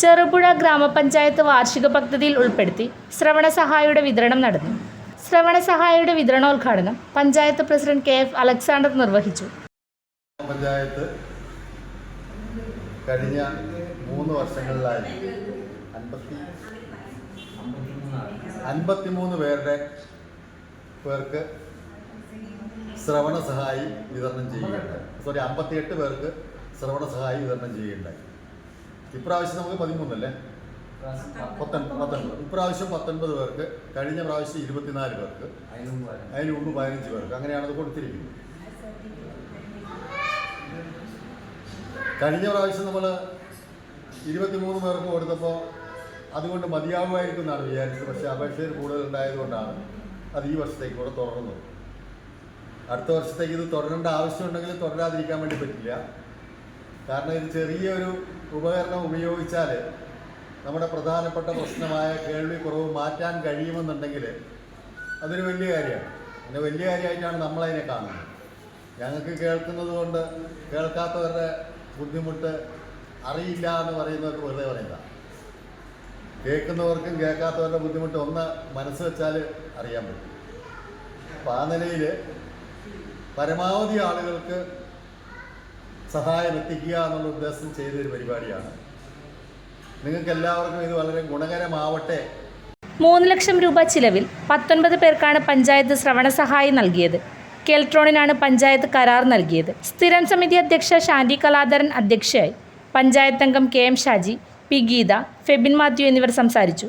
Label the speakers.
Speaker 1: ചെറുപുഴ ഗ്രാമപഞ്ചായത്ത് വാർഷിക പദ്ധതിയിൽ ഉൾപ്പെടുത്തി ശ്രവണ സഹായിയുടെ വിതരണം നടന്നു. ശ്രവണ സഹായിയുടെ വിതരണോദ്ഘാടനം panchayat president K F Alexander നിർവഹിച്ചു.
Speaker 2: പഞ്ചായത്ത് കഴിഞ്ഞ മൂന്ന് വർഷങ്ങളിലായി അൻപത്തി അൻപത്തിമൂന്ന് പേരുടെ പേർക്ക് ശ്രവണ സഹായി വിതരണം ചെയ്യുകയുണ്ടായി. സോറി അമ്പത്തിയെട്ട് പേർക്ക് ശ്രവണ സഹായി വിതരണം ചെയ്യുകയുണ്ടായി. ഇപ്രാവശ്യം നമുക്ക് പതിമൂന്നല്ലേ? പത്തൊൻപത് ഇപ്രാവശ്യം പത്തൊൻപത് പേർക്ക് കഴിഞ്ഞ പ്രാവശ്യം ഇരുപത്തിനാല് പേർക്ക് അതിന് മുമ്പ് പതിനഞ്ച് പേർക്ക്. അങ്ങനെയാണത് കൊടുത്തിരിക്കുന്നത്. കഴിഞ്ഞ പ്രാവശ്യം നമ്മൾ ഇരുപത്തിമൂന്ന് പേർക്ക് കൊടുത്തപ്പോൾ അതുകൊണ്ട് മതിയാവുമായിരിക്കും എന്നാണ് വിചാരിച്ചത്. പക്ഷേ അപേക്ഷയിൽ കൂടുതൽ ഉണ്ടായതുകൊണ്ടാണ് അത് ഈ വർഷത്തേക്ക് കൂടെ തുടർന്നത്. അടുത്ത വർഷത്തേക്ക് ഇത് തുടരേണ്ട ആവശ്യമുണ്ടെങ്കിൽ തുടരാതിരിക്കാൻ വേണ്ടി പറ്റില്ല. കാരണം ഇത് ചെറിയൊരു ഉപകരണം ഉപയോഗിച്ചാൽ നമ്മുടെ പ്രധാനപ്പെട്ട പ്രശ്നമായ കേൾവി കുറവ് മാറ്റാൻ കഴിയുമെന്നുണ്ടെങ്കിൽ അതൊരു വലിയ കാര്യമാണ്. പിന്നെ വലിയ കാര്യമായിട്ടാണ് നമ്മളതിനെ കാണുന്നത്. ഞങ്ങൾക്ക് കേൾക്കുന്നത് കൊണ്ട് കേൾക്കാത്തവരുടെ ബുദ്ധിമുട്ട് അറിയില്ല എന്ന് പറയുന്നവർക്ക് വെറുതെ പറയുന്ന കേൾക്കുന്നവർക്കും കേൾക്കാത്തവരുടെ ബുദ്ധിമുട്ട് ഒന്ന് മനസ്സ് വെച്ചാൽ അറിയാൻ പറ്റും. അപ്പം ആ നിലയിൽ പരമാവധി ആളുകൾക്ക് സഹായം എത്തിക്കുക എന്നുള്ള ഉദ്ദേശം ചെയ്തൊരു പരിപാടിയാണ്. നിങ്ങൾക്ക് എല്ലാവർക്കും ഇത് വളരെ ഗുണകരമാവട്ടെ.
Speaker 1: മൂന്ന് ലക്ഷം രൂപ ചിലവിൽ പത്തൊൻപത് പേർക്കാണ് പഞ്ചായത്ത് ശ്രവണ സഹായം നൽകിയത്. കെൽട്രോണിനാണ് പഞ്ചായത്ത് കരാർ നൽകിയത്. സ്ഥിരം സമിതി അധ്യക്ഷ ശാന്തി കലാധരൻ അധ്യക്ഷയായി. പഞ്ചായത്ത് അംഗം K M Shaji P Geetha Febin Mathew എന്നിവർ സംസാരിച്ചു.